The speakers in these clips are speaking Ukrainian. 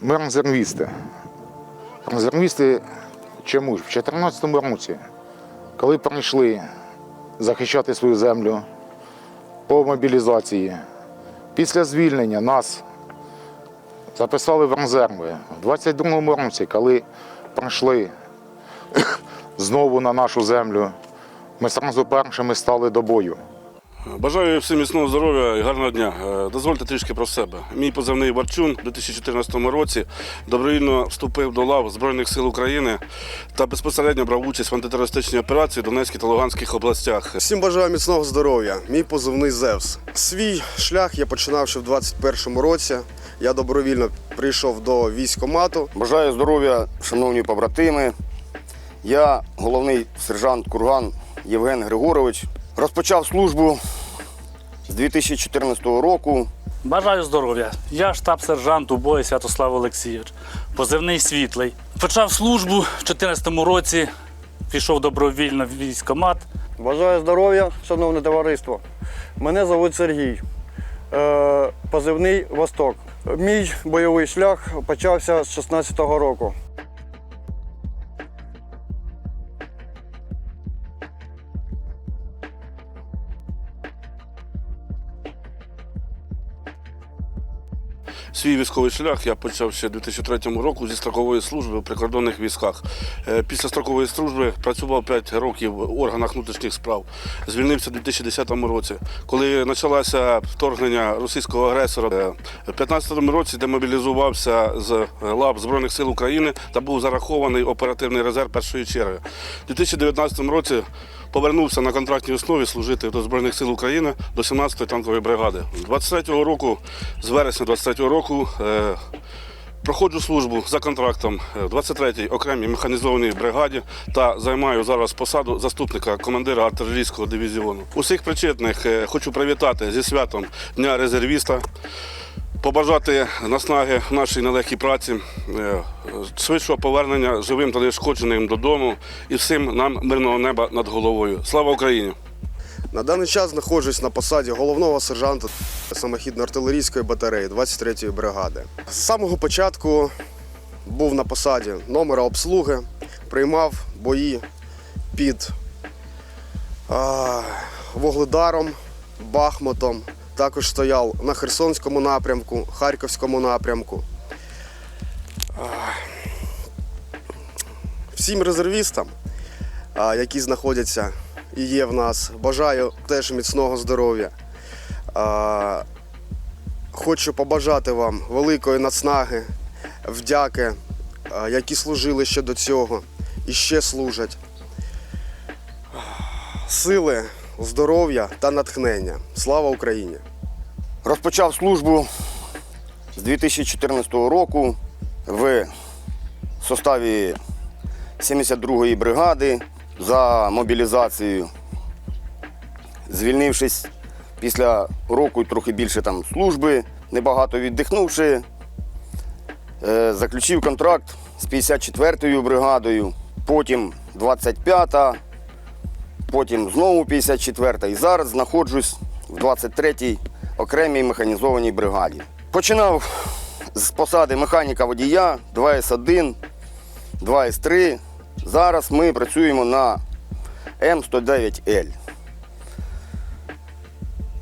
Ми резервісти. Резервісти чому ж? В 2014 році, коли прийшли захищати свою землю по мобілізації, після звільнення нас записали в резерви. В 22-му році, коли прийшли знову на нашу землю, ми одразу першими стали до бою. Бажаю всім міцного здоров'я і гарного дня. Е, Дозвольте трішки про себе. Мій позивний Варчун у 2014 році добровільно вступив до лав Збройних сил України та безпосередньо брав участь в антитерористичній операції в Донецькій та Луганських областях. Всім бажаю міцного здоров'я. Мій позивний Зевс. Свій шлях я починав ще в 21-му році. Я добровільно прийшов до військкомату. Бажаю здоров'я, шановні побратими. Я головний сержант Курган Євген Григорович. Розпочав службу з 2014 року. Бажаю здоров'я. Я штаб-сержант убої Святослав Олексійович, позивний світлий. Почав службу в 2014 році, пішов добровільно в військкомат. Бажаю здоров'я, шановне товариство. Мене звуть Сергій, е, позивний Восток. Мій бойовий шлях почався з 16-го року. Свій військовий шлях я почав ще у 2003 року зі строкової служби в прикордонних військах. Е, Після строкової служби працював 5 років в органах внутрішніх справ. Звільнився у 2010 році. Коли почалося вторгнення російського агресора, е, в 2015 році демобілізувався з лав Збройних сил України та був зарахований оперативний резерв першої черги. У 2019 році повернувся на контрактній основі служити до Збройних сил України до 17-ї танкової бригади. 23-го року, з вересня 23-го року, е, проходжу службу за контрактом е, в 23-й окремій механізованій бригаді та займаю зараз посаду заступника командира артилерійського дивізіону. Усіх причетних е, хочу привітати зі святом Дня резервіста. Побажати наснаги нашій нелегкій праці, е, швидшого повернення живим та неушкодженим додому і всім нам мирного неба над головою. Слава Україні! На даний час знаходжусь на посаді головного сержанта самохідно-артилерійської батареї 23-ї бригади. З самого початку був на посаді номера обслуги, приймав бої під а, Вогледаром, Бахмутом. Також стояв на Херсонському напрямку, Харківському напрямку. Всім резервістам, які знаходяться і є в нас, бажаю теж міцного здоров'я. Хочу побажати вам великої наснаги, вдяки, які служили ще до цього і ще служать. Сили, здоров'я та натхнення. Слава Україні! Розпочав службу з 2014 року в составі 72-ї бригади за мобілізацією. Звільнившись після року і трохи більше там служби, небагато віддихнувши, е, заключив контракт з 54-ю бригадою, потім 25-та, потім знову 54-та. І зараз знаходжусь в 23-й окремій механізованій бригаді. Починав з посади механіка водія 2С1, 2С3. Зараз ми працюємо на М109Л.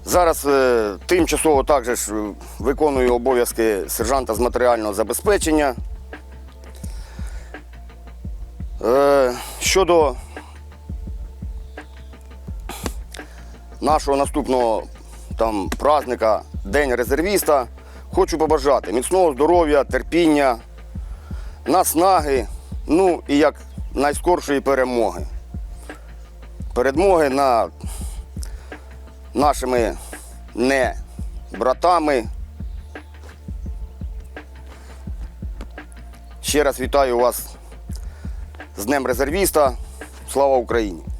Зараз е, тимчасово також виконую обов'язки сержанта з матеріального забезпечення. Е, щодо нашого наступного там, праздника День резервіста, хочу побажати міцного здоров'я, терпіння, наснаги, ну і як найскоршої перемоги. Перемоги над нашими не братами. Ще раз вітаю вас з Днем резервіста. Слава Україні!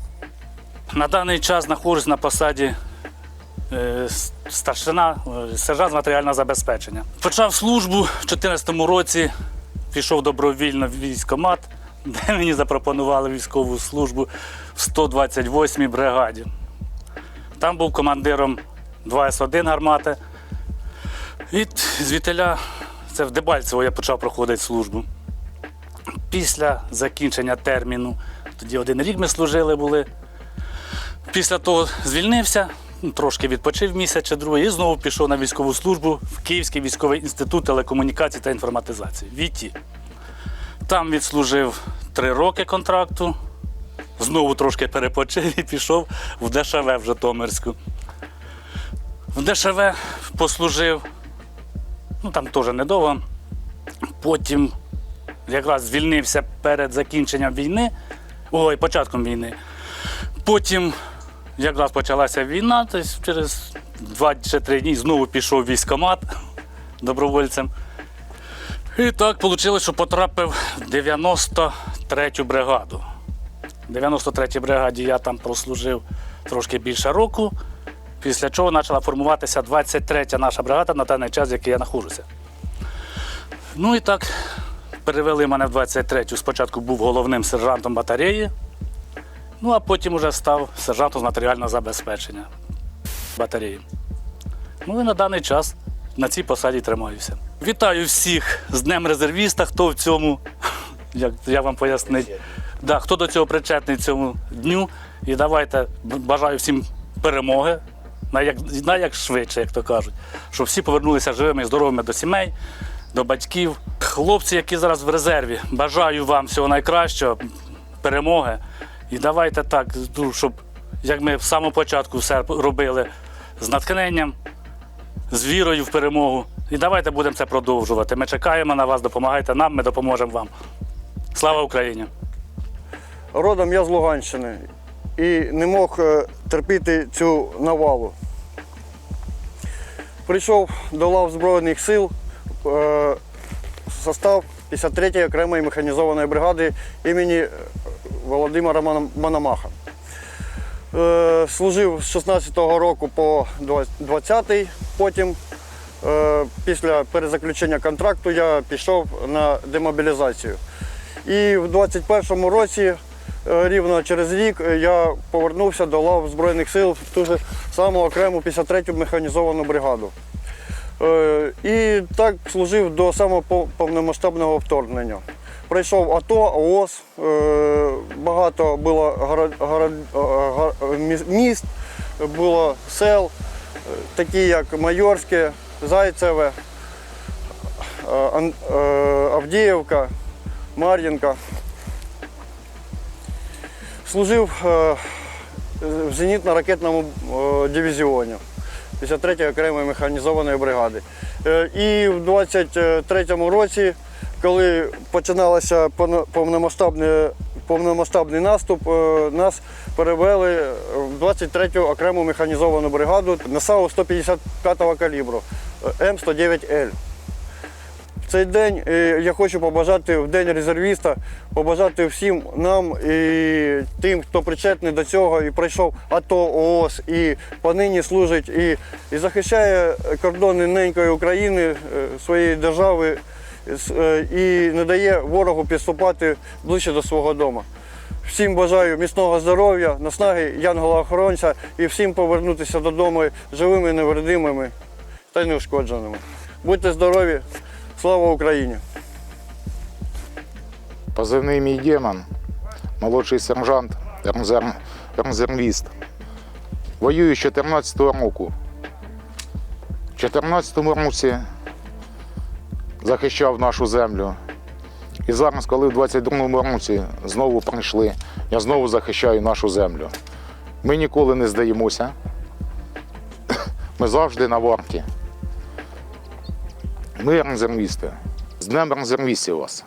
На даний час знаходжусь на посаді е, старшина, е, сержант з матеріального забезпечення. Почав службу в 2014 році, пішов добровільно в військкомат, де мені запропонували військову службу в 128-й бригаді. Там був командиром 2С1 гармати. І звідтиля це в Дебальцево я почав проходити службу. Після закінчення терміну, тоді один рік ми служили були. Після того звільнився, ну, трошки відпочив місяць чи другий і знову пішов на військову службу в Київський військовий інститут телекомунікацій та інформатизації. ВІТІ. Там відслужив три роки контракту, знову трошки перепочив і пішов в ДШВ в Житомирську. В ДШВ послужив, ну там теж недовго. Потім якраз звільнився перед закінченням війни, ой, початком війни. Потім якраз почалася війна, тобто через два чи три дні знову пішов в військкомат добровольцем. І так вийшло, що потрапив в 93-ю бригаду. В 93-й бригаді я там прослужив трошки більше року, після чого почала формуватися 23-я наша бригада на даний час, в якій я знаходжуся. Ну і так, перевели мене в 23-ю. Спочатку був головним сержантом батареї, ну а потім вже став сержантом з матеріального забезпечення батареї. Ну і на даний час на цій посаді тримаюся. Вітаю всіх з Днем резервіста, хто в цьому, як я вам пояснив, да, хто до цього причетний цьому дню. І давайте бажаю всім перемоги, на як, як то кажуть, щоб всі повернулися живими і здоровими до сімей, до батьків. Хлопці, які зараз в резерві, бажаю вам всього найкращого, перемоги. І давайте так, ну, щоб як ми в самому початку все робили з натхненням, з вірою в перемогу. І давайте будемо це продовжувати. Ми чекаємо на вас, допомагайте нам, ми допоможемо вам. Слава Україні! Родом я з Луганщини і не мог е, терпіти цю навалу. Прийшов до лав Збройних сил е, в состав 53-ї окремої механізованої бригади імені е, Володимира Мономаха. Е, Служив з 16-го року по 20-й, потім е, після перезаключення контракту я пішов на демобілізацію. І в 21-му році, е, рівно через рік, я повернувся до лав Збройних сил в ту ж саму окрему 53-ю механізовану бригаду. І так служив до самого повномасштабного вторгнення. Пройшов АТО, ООС, е, багато було горо- горо- е, міст, було сел, е, такі як Майорське, Зайцеве, Авдіївка, Мар'їнка. Служив в зенітно-ракетному дивізіоні 53-ї окремої механізованої бригади. І в 23-му році, коли починалося повно- повномасштабний, наступ, е, нас перевели в 23-ю окрему механізовану бригаду на САУ 155-го калібру е, М109Л. В цей день е, я хочу побажати в День резервіста, побажати всім нам і тим, хто причетний до цього і пройшов АТО, ООС, і понині служить і, і захищає кордони ненької України, своєї держави і не дає ворогу підступати ближче до свого дому. Всім бажаю міцного здоров'я, наснаги Янгола-охоронця і всім повернутися додому живими, невредимими та й неушкодженими. Будьте здорові! Слава Україні! Позивний мій демон, молодший сержант, резерв- резервіст. Воюю з 14-го року. В 14-му році захищав нашу землю. І зараз, коли в 22-му році знову прийшли, я знову захищаю нашу землю. Ми ніколи не здаємося. Ми завжди на варті. Ми резервісти. З Днем резервістів вас.